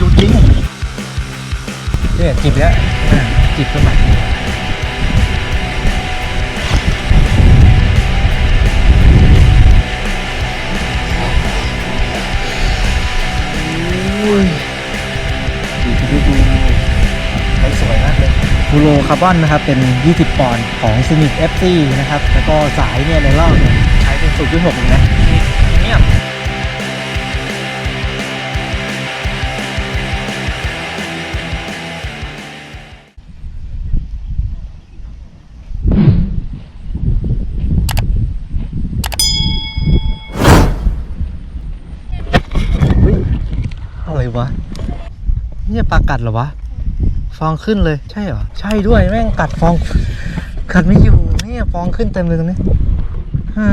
ดูจริงเนี่ยจิบแล้วอะจิบขึ้นมาอุ้ยดูดูดูใช้สวยมากเลยฟูโรคาร์บอนนะครับ เป็น 20 ปอนด์ของ c นิ c FC นะครับ แล้วก็สายเนี่ยในรอบเนี่ยใช้เป็น 0.6เองนะ เนี่ยปลากัดเหรอวะ ฟองขึ้นเลย ใช่เหรอ ใช่ด้วยแม่งกัดฟองกัดไม่อยู่เนี่ยฟองขึ้นเต็มเลยตรงนี้ฮ่า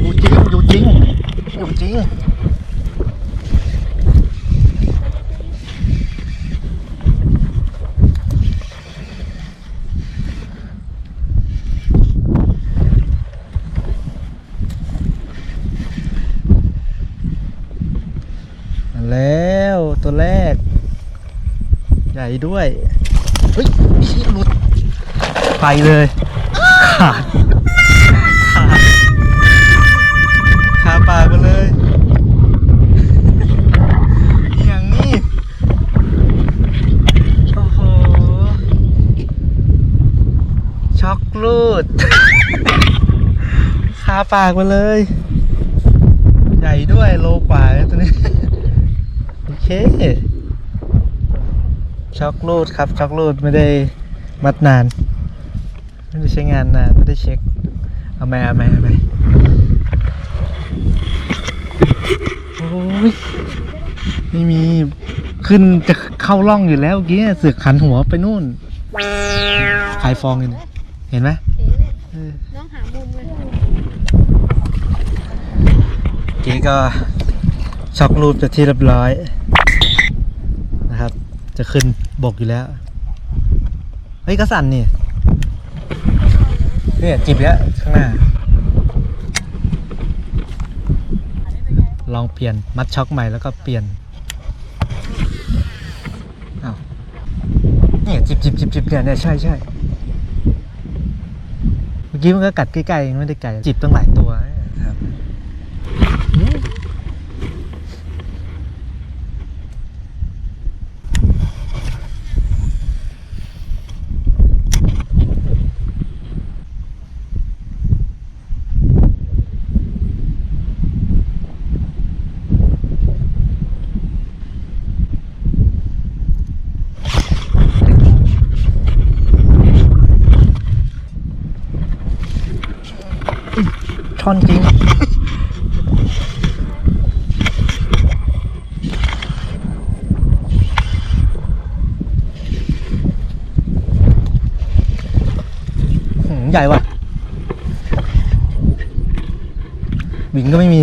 อยู่จริงอยู่จริงอยู่จริง มาแล้วตัวแรก ใหญ่ ด้วย เฮ้ยอีหลุดไปเลยขาดขาดขาปากไปเลยอย่างนี้โอ้โหช็อกลูดคาปากไปเลย ใหญ่ด้วยโลกว่าเลยตัวนี้ โอเค ช็อกลูดครับช็อกลูดไม่ได้มัดนาน ไม่ได้ใช้งานนานไม่ได้เช็คเอาไหมเอาไหมเอาไหมโอ้ยไม่มีขึ้นจะเข้าร่องอยู่แล้วเมื่อกี้เสือกขันหัวไปนู่นขายฟองอยู่เนี่ยเห็นไหมเออน้องหามุมเลยเมื่อกี้ก็ช็อกรูปจะที่เรียบร้อยนะครับ จะขึ้น บกอยู่แล้ว เฮ้ยก็สั่นนี่เนี่ยจิบแล้วข้างหน้า ลองเปลี่ยนมัดช็อกใหม่แล้วก็เปลี่ยนอ้าวเนี่ยจิบจิบจิบจิบเนี่ยเนี่ยใช่ใช่เมื่อกี้มันก็กัดใกล้ๆไม่ได้ไกลจิบตั้งหลายตัวนะครับ ช่อนจริง หืมใหญ่ว่ะบิงก็ไม่มี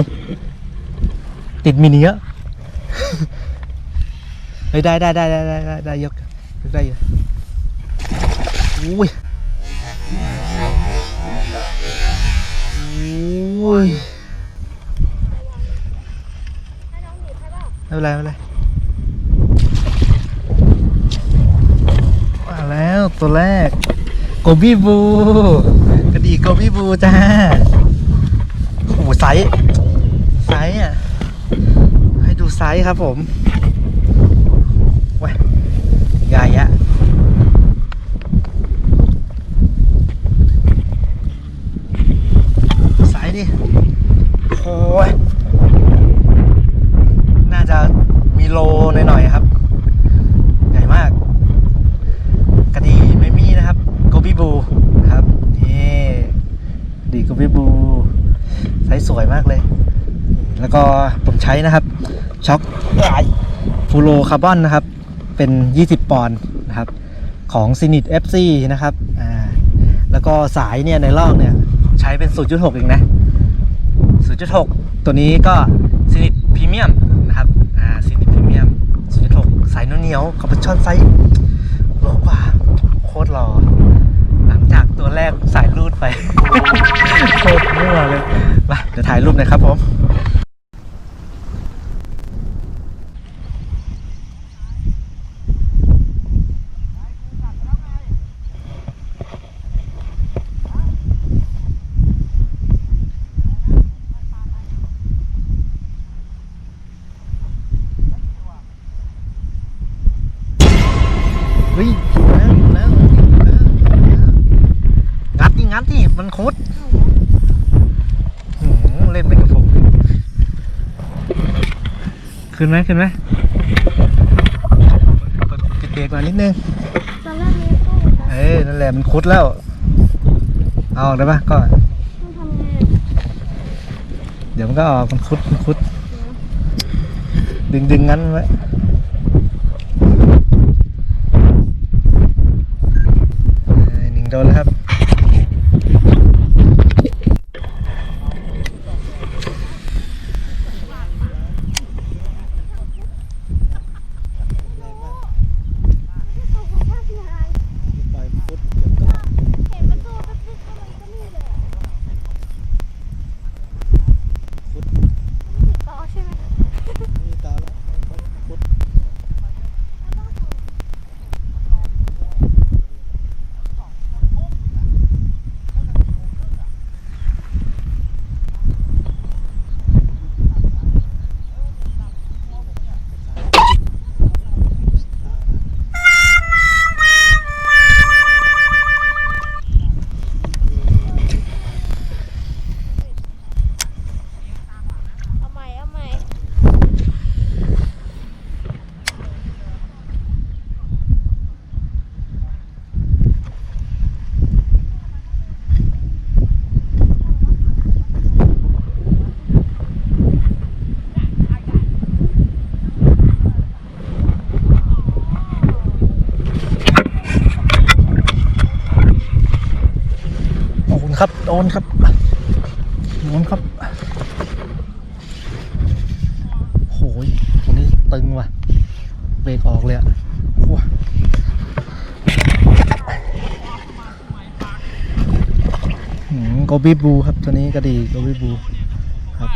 ติด มินิเอะเฮ้ยได้ได้ได้ได้ได้ได้ได้ยกยกได้อยู่อุ้ยโอ้ยไม่เป็นไรไม่เป็นไรมาแล้วตัวแรกโกบีบูกระดีโกบีบูจ้าโอ้โหไซส์ไซส์อะ ส์ครับผมว้ยใหญ่อะไซส์ดิโอ้ยน่าจะมีโลหน่อยๆครับ ใหญ่มาก กระดีไม่มีนะครับโกบิบูครับ นี่ ดีโกบิบู ไซส์สวยมากเลย แล้วก็ผมใช้นะครับช็อคฟูโรคาร์บอนนะครับ เป็น 20 ปอนด์นะครับ ของ c นิ c FC นะครับอ่าแล้วก็สายเนี่ยในลอกเนี่ยใช้เป็น 0.6 เองนะ 0.6 ตัวนี้ก็ซินิตพรีเมียมนะครับอ่าซินิตพรีเมียม 0.6 สายนุ่นเหนียวๆกับปลช่อนไซส์โลกว่าโคตรหล่อหลังจากตัวแรกสายรูดไป โคตรมั่วเลยมาเดี๋ยวถ่ายรูปหน่อยครับผม งัดที่มันคุดหืมเล่นเป็นกระผมขึ้นไหมขึ้นไหมกดปิดเบรกมานิดนึงตอนแรกมีตู้นะเอ้ยนั่นแหละมันคุดแล้ว เอาออกได้ปะก็ต้องทำไงอะเดี๋ยวมันก็ออกมันคุดมันคุด ดึงดึงงั้นไว้เอ้ยหนึ่งโดนแล้วครับ ตู้ของข้าพี่หาย ปล่อยคุดเดี๋ยวก็ เห็นมันตู้ก็ติดเข้ามันก็นี่เลยอะ คุด มันติดต่อใช่ไหม มีตาแล้วคุด เอาใหม่เอาใหม่ โอนครับโอนครับโอนครับโหยตัวนี้ตึงว่ะ เบรกออกเลยอะว้าโกบีบูครับตัวนี้ก็ดีโกบีบูครับ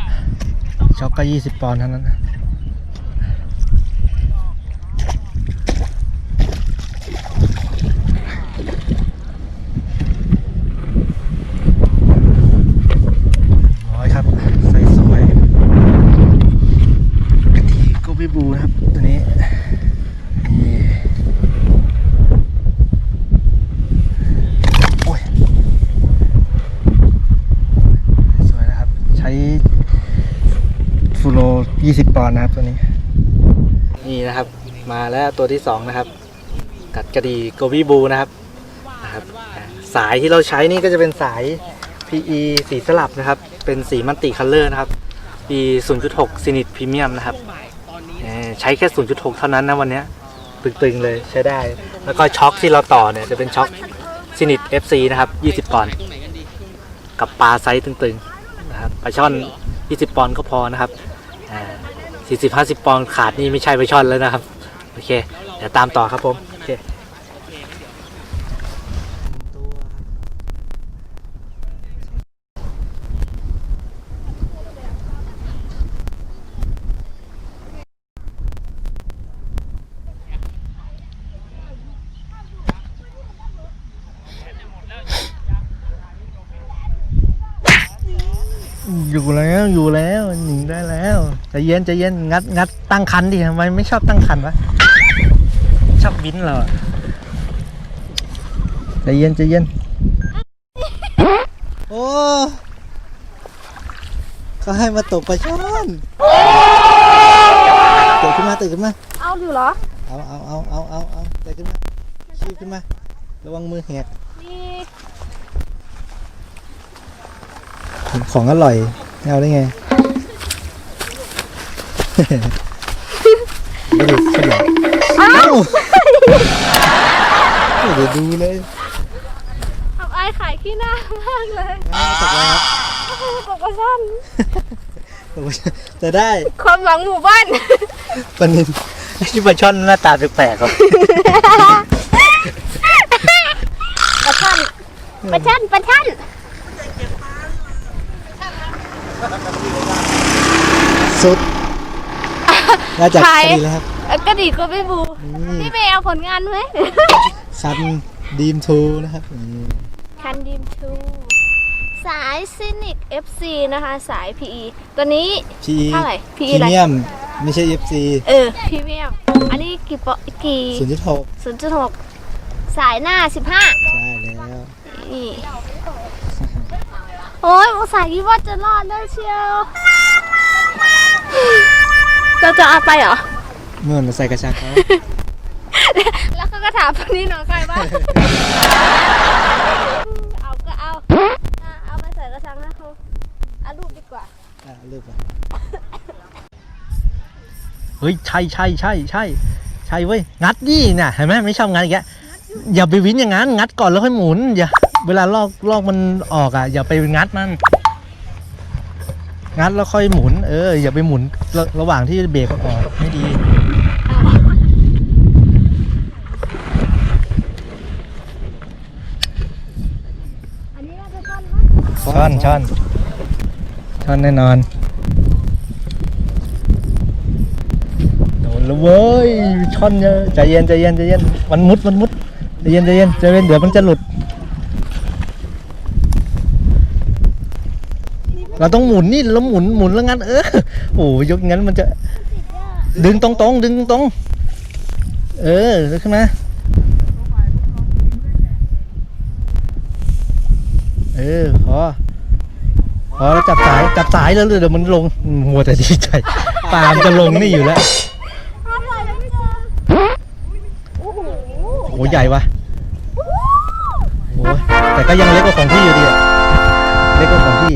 ช็อกก็ยี่สิบปอนด์เท่านั้นนะร้อยครับ ใส่สวยกะทิโกบีบูนะครับ ตัวนี้นี่โอ้ยสวยนะครับ ใช้ ฟู โร20ปอนด์นะครับตัวนี้ นี่นะครับ มาแล้วตัวที่2นะครับ กัดกระดีโกบีบูนะครับนะครับ สายที่เราใช้นี่ก็จะเป็นสาย PE สีสลับนะครับ เป็นสีมัลติคัลเลอร์นะครับ ปี0.6ซินิตพรีเมียมนะครับใช้แค่ 0.6 เท่านั้นนะวันนี้ตึงๆเลยใช้ได้ แล้วก็ช็อคที่เราต่อเนี่ยจะเป็นช็อคซินิต FC นะครับ 20 ปอนด์กับปลาไซส์ตึงๆนะครับปลาช่อน 20 ปอนด์ก็พอนะครับ อ่สิบห้า40 50ปอนด์ขาดนี่ไม่ใช่ไปช่อนแล้วนะครับ โอเค เดี๋ยวตามต่อครับผมโอเคอยู่แล้วอยู่แล้วหนีได้แล้ว จะเย็นใจะเย็นงัดงัดตั้งคันดิทำไมไม่ชอบตั้งคันวะชอบบินเราอะใจะเย็นใจะเย็นโอ้เขาให้มาตกปลาช่อนตื่นขึ้นมาตื่นขึ้นมาเอาอยู่เหรอเอาเอาเอาเอาเอาเอาตื่นขึ้นมาชีบขึ้นมาระวังมือแหกนี่ของอร่อยไม่เอาได้ไง ไม่ได้ขนาดเอ้าไม่ได้ดูเลยทำไอายขายขี้หน้ามากเลยอ้าวตกแล้วครับตกกระชันตกแล้วจะได้ความหวังหมู่บ้าน ปลานินที่ปลาช่อนหน้าตาแปลกๆครับปลาช่อนปลาช่อนปลาช่อนสุด น่าจะคดีแล้วครับเอ้ยกระดิ่งก็ไม่บูนี่พี่เมย์เอาผลงานไหมคันดีมทูนะครับนี่คันดีมทูสายซินิก FC นะคะ สาย PE ตัวนี้ พีเท่าไหร่พรี PE อะไร เมียมไม่ใช่ FC เออพรีเมียมอันนี้กี่ปอกี่0.6ศูนย์จุดหกสายหน้า15ใช่แล้วนี่โอ้ยอุตส่าห์คิดว่าจะรอดแล้วเชียว เราจะเอาไปเหรอ เงื่อนใส่กระชังเขาแล้วเขาก็ถามคนนี้หน่อยใครบ้างเอาก็เอาอะเอาไปใส่กระชังนะเขาเอารูปดีกว่า อะเลือกไปเฮ้ยใช่ใช่ใช่ใช่ใช่เว้ยงัดดิน่ะเห็นไหมไม่ชอบงัดอีกแล้วอย่าไปวินอย่างนั้นงัดก่อนแล้วค่อยหมุนอย่าเวลาลอกลอกมันออกอะอย่าไปงัดมัน งัดแล้วค่อยหมุน เออ อย่าไปหมุนระระหว่างที่เบรกมันออกไม่ดี อันนี้น่าจะท่อนช่อนช่อนช่อนแน่นอน โดนแล้วเว้ยช่อนเยอะใจเย็นใจเย็นใจเย็นมันมุดมันมุดใจเย็นใจเย็นใจเย็นเดี๋ยวมันจะหลุด เราต้องหมุนนี่เราหมุนหมุนแล้วงั้นเออโอ้ยยกงั้นมันจะ ดึงตรงตรงดึงตรงเออแล้วขึ้นมาเออพอพอแล้วจับสายจับสายแล้วเดี๋ยวมันลงมัวแต่ดีใจปามจะลงนี่อยู่แล้วโอ้โหใหญ่วะโอ้แต่ก็ยังเล็กกว่าของพี่อยู่ดีอะเล็กกว่าของพี่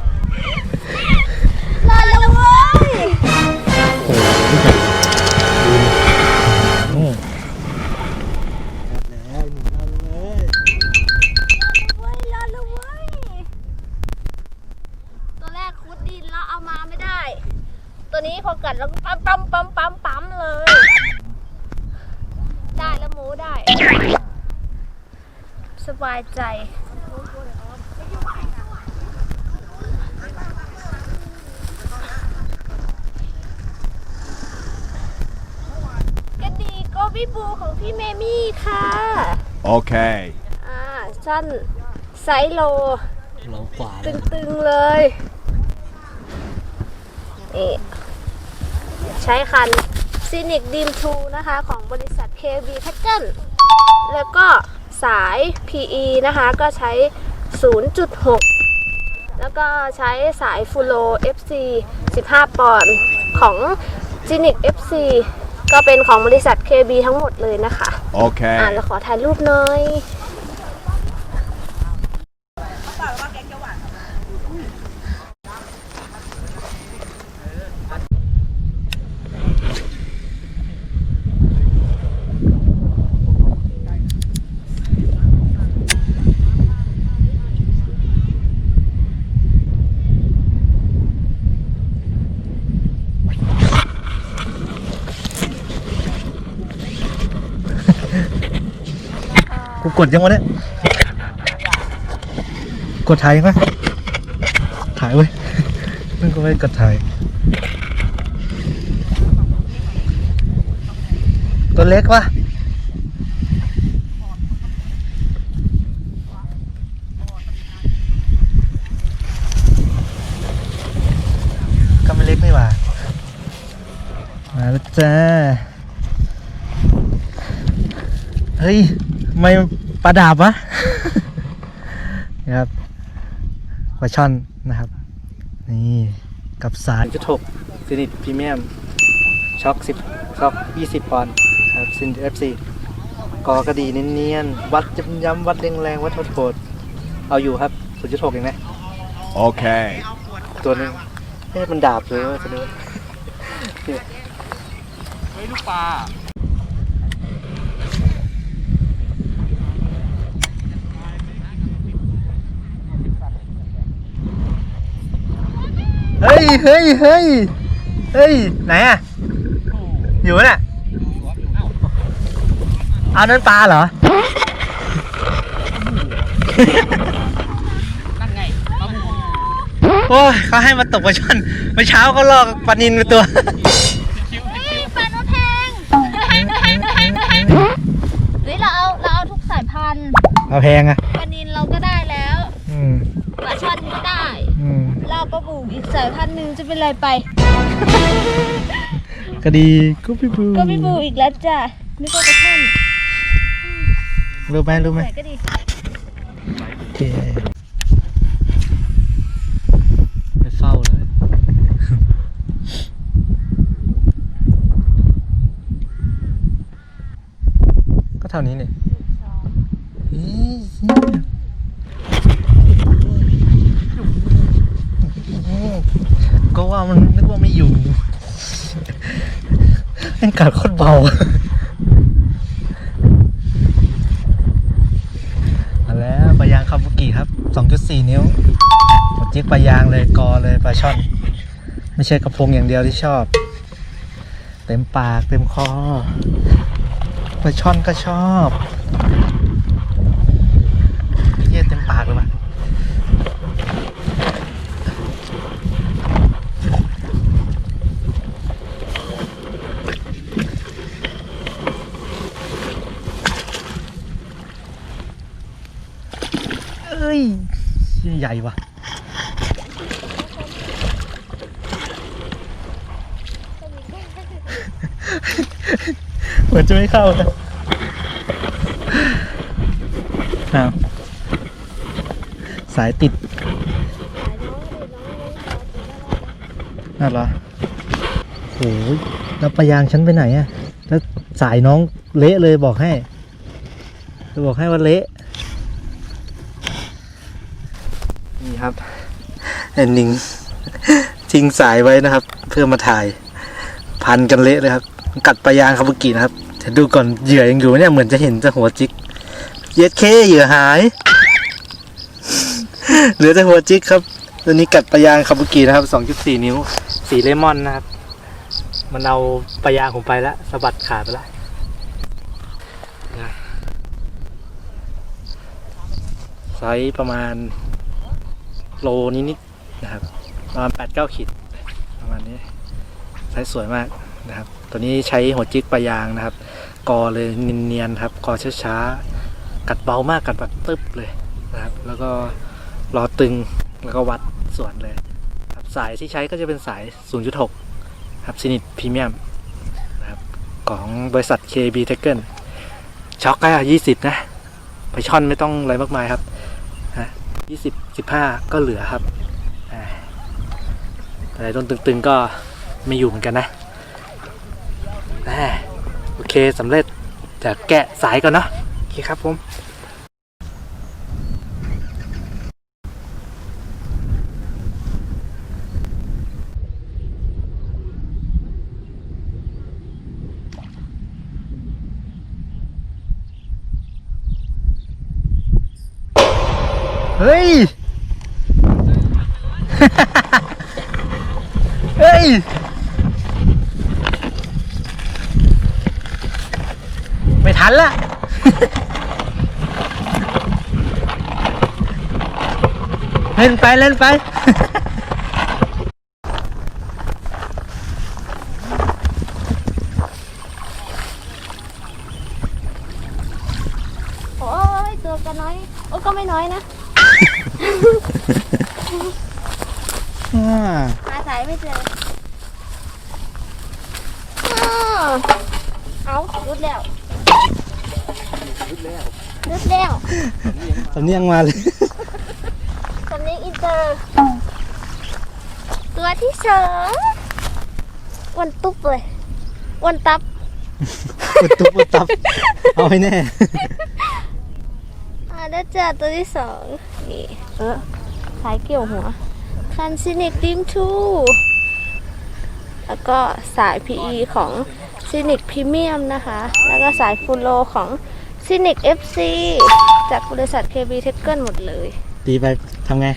มมี่ค่ะ Okay. อ่า สั้นไซส์โลเราขวาตึงๆเลยนี่ใช้คัน Scenic Dream 2 นะคะ ของบริษัท KB p a c k e n แล้วก็สาย PE นะคะ ก็ใช้ 0.6 แล้วก็ใช้สาย f u l o FC 15 ปอนด์ของ Scenic FC ก็เป็นของบริษัท KB ทั้งหมดเลยนะคะ Okay. อ่าเราขอถ่ายรูปหน่อย กูกดยังวะเนี่ย กดถ่ายยังไงถ่ายเว้ยมึงก็ไม่กดถ่าย ตัวเล็กวะก็ไม่เล็กนี่หว่า มาแล้วจ้า เฮ้ย ไม่ปลาดาบวะ นะครับปลาช่อนนะครับ นี่กับสายจุดหกซินิตพรีเมียมช็อคสิบช็อคยี่สิบปอนด์ครับซินเอฟซีกอกระดีเนียนๆ วัดย้ำย้ำๆวัดแรงแรงๆวัดโทษๆเอาอยู่ครับศูนย์จุดหกเองนะ Okay. ตัวนึงเอ๊ะมันดาบเลยว่าตัวนี้ เฮ้ย เฮ้ยเฮ้ยเฮ้ยไหนอะอยู่น่ะเอานั่นปลาเหรอโอ้ยเขาให้มาตกปลาช่อนเมื่อเช้าเขาลอกปลานินไปตัวเฮ้ยปลาโนตแทงแทงแทงแทงแทงเฮ้ยเราเอาเราเอาทุกสายพันธุ์เอาแพงอะ ปลานินเราก็ได้แล้ว อืม ปลาช่อนก็ได้ อืมเราประบูกอีกสายพันธุ์หนึ่งจะเป็นไรไปกระดีกุบิบูก็พี่บูอีกแล้วจ้ะนึกว่ากระท่อนรู้ไหมรู้ไหมไหนก็ดีโอเคไปเฝ้าเลยก็เท่านี้เนี่ยเฮ้ยก็ว่ามันนึกว่าไม่อยู่ มัดโคตรเบามาแล้วปลายางคาบุกิครับ 2.4 นิ้วหมดจิกปลายางเลยกอเลยปลาช่อน ไม่ใช่กระพงอย่างเดียวที่ชอบ เต็มปากเต็มคอปลาช่อนก็ชอบเยี่ยเต็มปากเลยวะเอ้ยเหี้ย ใหญ่ว่ะเหมือนจะไม่เข้านะอ้าวสายติดนั่นเหรอโอ้ยแล้วปลายางฉันไปไหนอะแล้วสายน้องเละเลยบอกให้จะบอกให้ว่าเละ ครับแอนนิงทิ้งสายไว้นะครับ เพื่อมาถ่ายพันกันเละเลยครับ กัดปลายางคาบุกินะครับแต่ดูก่อนเหยื่อยังอยู่เนี่ยเหมือนจะเห็นจะหัวจิกเย็ดเคเหยื่อหายเหลือแต่หัวจิกครับตัวนี้กัดปลายางคาบุกินะครับ 2.4 นิ้ว สีเลมอนนะครับ มันเอาปลายางผมไปแล้วสะบัดขาดไปแล้วไซส์ประมาณ โลนิดๆนะครับประมาณ8-9ขีดประมาณนี้ไซส์สวยมากนะครับ ตัวนี้ใช้หัวจิกปลายางนะครับ กอเลยเนียนๆครับ กอช้าๆกัดเบามากกัดแบบตึ๊บเลยนะครับ แล้วก็รอตึงแล้วก็วัดส่วนเลยครับสายที่ใช้ก็จะเป็นสาย 0.6 ครับซินิตพรีเมียมนะครับของบริษัท KB t e c h e n ช็อกก็20นะไปช่อนไม่ต้องอะไรมากมายครับ ยี่สิบสิบห้าก็เหลือครับอ่าแต่ต้นตึงๆก็ไม่อยู่เหมือนกันนะโอเคสำเร็จจะแกะสายก่อนเนาะโอเคครับผม เฮ้ย เฮ้ย ไม่ทันละ เล่นไปเล่นไป โอ้ยตัวก็น้อย โอ้ก็ไม่น้อยนะหาสายไม่เจออ้าวเอารุดแล้วรุดแล้วรุดแล้ว สำเนียงมาเลย สำเนียงอินเตอร์ ตัวที่สองวันตุ๊บเลยวันตับปุดตุ๊บปุดตับ เอาให้แน่ อ่าได้จ้าตัวที่สองนี่เออสายเกี่ยวหัว คันซินิกดิมทู แล้วก็สาย PE ของซินิกพรีเมียมนะคะ แล้วก็สายฟูลโลของซินิก FC จากบริษัท KB t e c h e n หมดเลย ตีไป ทำไง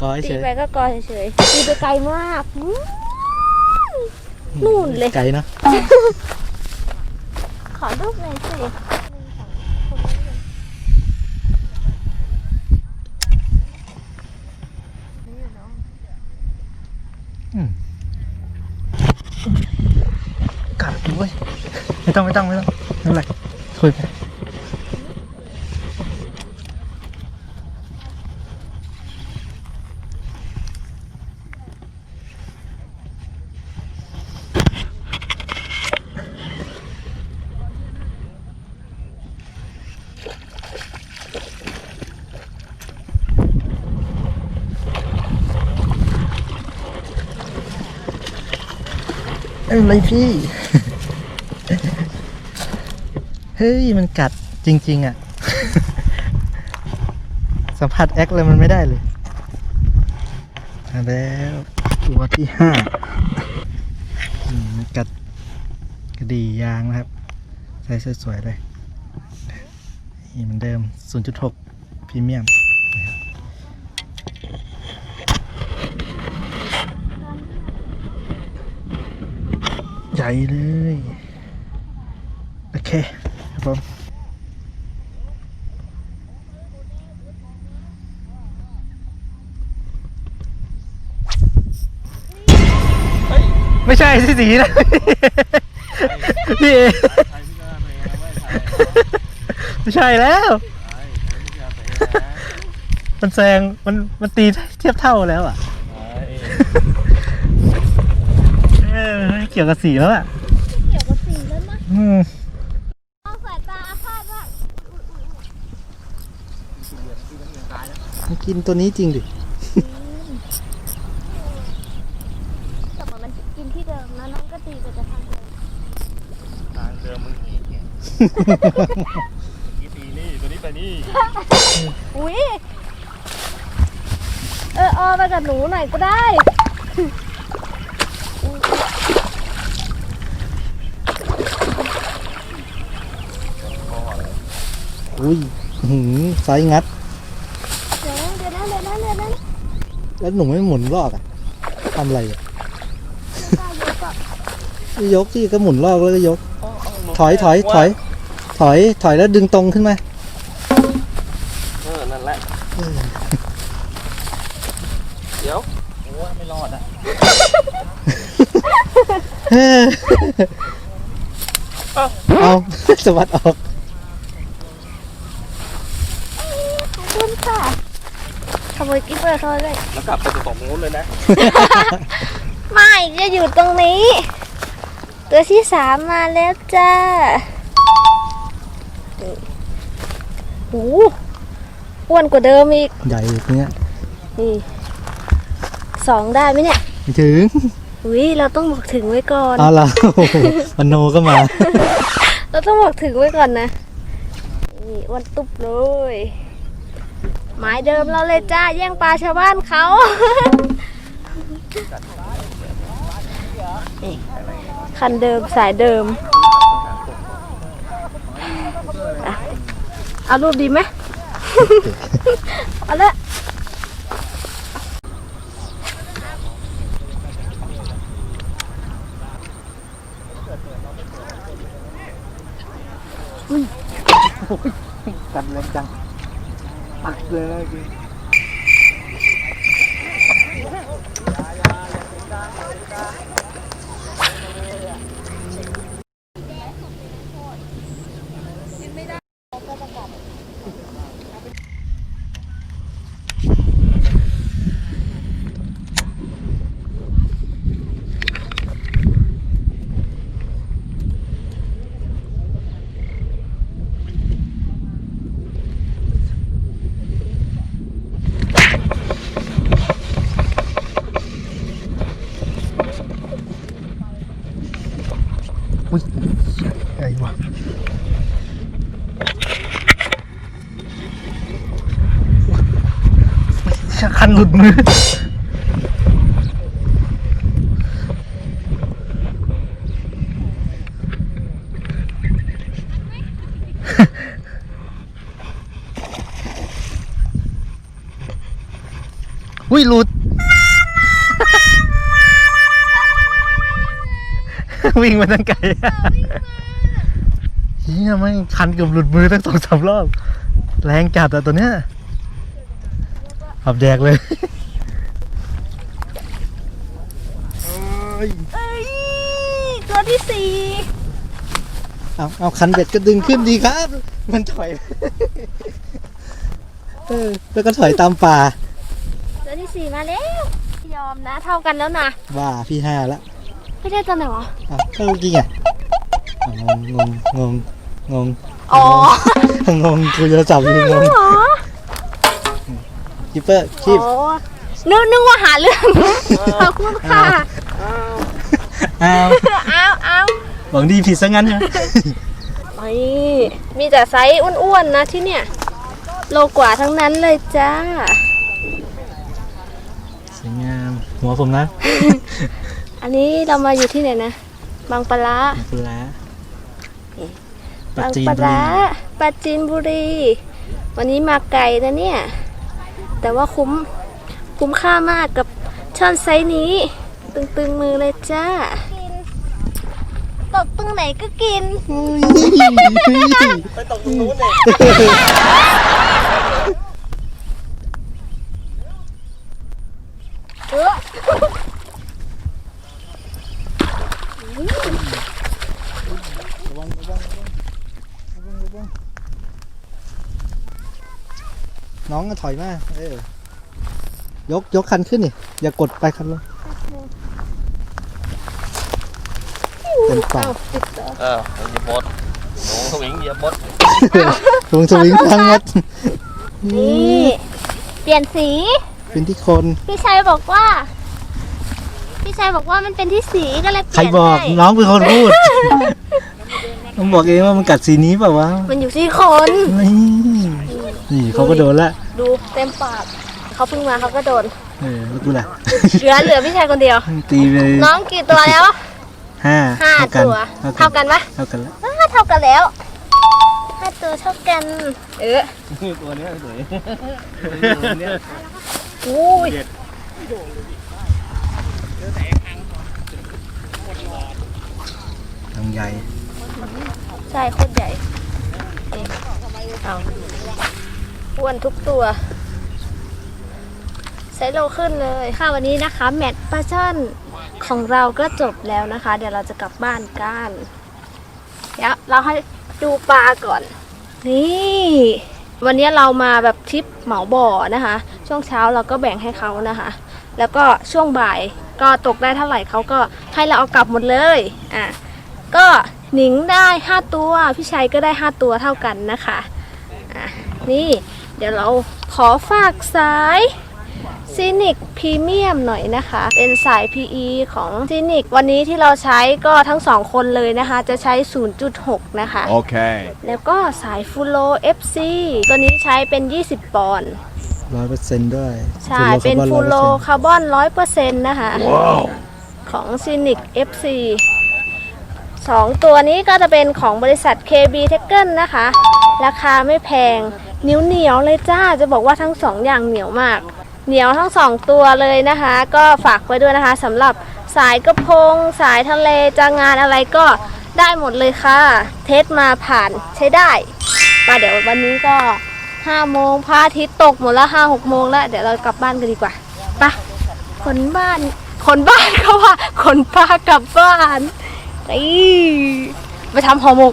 กอให้ตีเฉยไปก็กอเฉยๆตีไปไกลมากอื้อนู่นเลย ไกลเนาะขอรูปหน่อยสิกัดด้วยไม่ต้องไม่ต้องไม่ต้องไม่เป็นไรคุยไป ไม่เป็นไรพี่ เฮ้ย มันกัดจริง ๆ อะ สัมผัสแอคเลยมันไม่ได้เลยแล้วตัวที่ห้ากัดกระดียางนะครับ ใส่สวยๆเลย นี่เหมือนเดิม 0.6พรีเมียมนะครับใหญ่เลย โอเคครับผมไม่ใช่ที่สีนะพี่เอไม่ใช่แล้ว มันแซงมันมันตีเทียบเท่าแล้วอะ เกี่ยวกับสีแล้วอะเกี่ยวกับสีแล้วนะอืมมองสายตาอาฆาตมากมันกินตัวนี้จริงดิ แต่ว่ามันกินที่เดิมนะน้องก็ตีไปแต่ทางเดิมทางเดิมมึงหนีไงนี่ตีนี่ตัวนี้ไปนี่ อุ้ยเออออไปกับหนูหน่อยก็ได้ อุ้ยหืมไซส์งัด เดี๋ยวนะเดี๋ยวนะเดี๋ยวนะเดี๋ยวนะแล้วหนูไม่หมุนรอบอะทำอะไรอะได้เยอะก่อนยกที่ก็หมุนรอบแล้วก็ยก ถอยถอยถอย ถอยถอยแล้วดึงตรงขึ้นมาเออนั่นแหละเดี๋ยวโอ้ยไม่รอดอะเฮ้ยเอาสวัสดออก ขอบคุณค่ะขโมยกิ๊บเบอร์เขาเลยแล้วกลับไปตรงนู้นเลยนะ ไม่จะอยู่ตรงนี้ ตัวที่สามมาแล้วจ้าโอ้โหอ้วนกว่าเดิมอีก ใหญ่เนี้ยนี่สองได้ไหมเนี่ย ไม่ถึงอุ้ยเราต้องบอกถึงไว้ก่อน เอาละโอ้โหมันโนก็มา เราต้องบอกถึงไว้ก่อนนะ นี่อ้วนตุ๊บเลย หมายเดิมเราเลยจ้าแย่งปลาชาวบ้านเขา คันเดิมสายเดิมอะเอารูปดีไหม เอาละกันแรงจัง ปักเลยอุ้ คันหลุดมือ อุ้ยหลุด วิ่งมาตั้งไกลเฮียไม่คันเกือบหลุดมือตั้งสองสามรอบ แรงจัดอะตัวเนี้ย ขับแดกเลยเอ้ยตัวที่สี่เอาเอาคันเบ็ดก็ดึงขึ้นดีครับ มันถอยเออแล้วก็ถอยตามป่า ตัวที่สี่มาแล้วยอมนะ เท่ากันแล้วนะว่าพี่ห้าละไม่ได้ตัวไหนวะอะก็จริงอะอะงงงงงงงอ๋องงกูจะจับอยู่งง เหรอ คิปเปอร์คีบอ๋อนึกนึกว่าหาเรื่อง ขอบคุณค่ะ อ้าวเอาเอาหวังดีผิดซะงั้นนะนี่มีแต่ไซส์อ้วนๆนะที่เนี่ย โลกว่าทั้งนั้นเลยจ้า สวยงามหัวผมนะอันนี้เรามาอยู่ที่ไหนนะ บางปะละปลาปลาบางจีนปะบุรีละปราจีนบุรี วันนี้มาไกลนะเนี่ย แต่ว่าคุ้มคุ้มค่ามากกับช่อนไซส์นี้ ตึงๆมือเลยจ้าตกตรงไหนก็กิน ไปตกตรงนู้นเลยเออ น้องก็ถอยมาเออยกยกคันขึ้นนี่อย่ากดไปคันลงเต็มปากติดต่อเออเหยียบบดหนูสวิงเหยียบบดลงสวิงทั้งหมดนี่เปลี่ยนสี เป็นที่คน พี่ชัยบอกว่า พี่ชัยบอกว่ามันเป็นที่สีก็เลยเปใครลี่ยนบอกให้น้องเป็นคนพูดต้องบอกเองว่ามันกัดสีนี้เปล่าวะ มันอยู่ที่คน นี่นี่เขาก็โดนละ ดูเต็มปากเขาเพิ่งมาเขาก็โดนเออแล้วกูล่ะ เหลือเหลือพี่ชัยคนเดียว ตีไปน้องกี่ตัวแล้วห้าห้าเท่ากันตัว เท่ากัเท่านกันปะเท่ากันแล้วอ้าเท่ากันแล้วห้าตัวเท่ากัน เออตัวเนี้ยสวยอุ้ยทางใหญ่ใช่โคตรใหญ่นี่เอา อ้วนทุกตัวไซส์โลขึ้นเลยค่ะวันนี้นะคะ แมตช์ปลาช่อนของเราก็จบแล้วนะคะ เดี๋ยวเราจะกลับบ้านกันเดี๋ยวเราให้ดูปลาก่อน นี่ วันนี้เรามาแบบทริปเหมาบ่อนะคะ ช่วงเช้าเราก็แบ่งให้เขานะคะ แล้วก็ช่วงบ่ายก็ตกได้เท่าไหร่เขาก็ให้เราเอากลับหมดเลยอะก็หนิงได้ 5 ตัว พี่ชัยก็ได้ 5 ตัวเท่ากันนะคะ อะ นี่ ดี๋ยวเราขอฝากสายซีนิกพรีเมียมหน่อยนะคะ เป็นสาย PE ของซีนิกวันนี้ที่เราใช้ก็ทั้ง2คนเลยนะคะ จะใช้ 0.6 นะคะ Okay. แล้วก็สายฟูโล FC ตัวนี้ใช้เป็น 20 ปอนด์ร้อยเปอร์เซ็นต์ด้วย ใช่ เป็นฟูโลคาร์บอน100%นะคะ ของ c y n i c FC สองตัวนี้ก็จะเป็นของบริษัท KB t e c h n นะคะ ราคาไม่แพง เหนียวเหนียวๆเลยจ้าจะบอกว่าทั้งสองอย่างเหนียวมาก เหนียวทั้งสองตัวเลยนะคะ ก็ฝากไว้ด้วยนะคะสำหรับสายกระพง สายทะเลจะงานอะไรก็ได้หมดเลยค่ะ เทสมาผ่านใช้ได้ไปเดี๋ยววันนี้ก็5โมงพระอาทิตย์ตกหมดแล้ว5 6โมงแล้วเดี๋ยวเรากลับบ้านกันดีกว่าไปขนบ้านขนบ้านเขาว่าขนปลากลับบ้านไปไปทำห่อหมก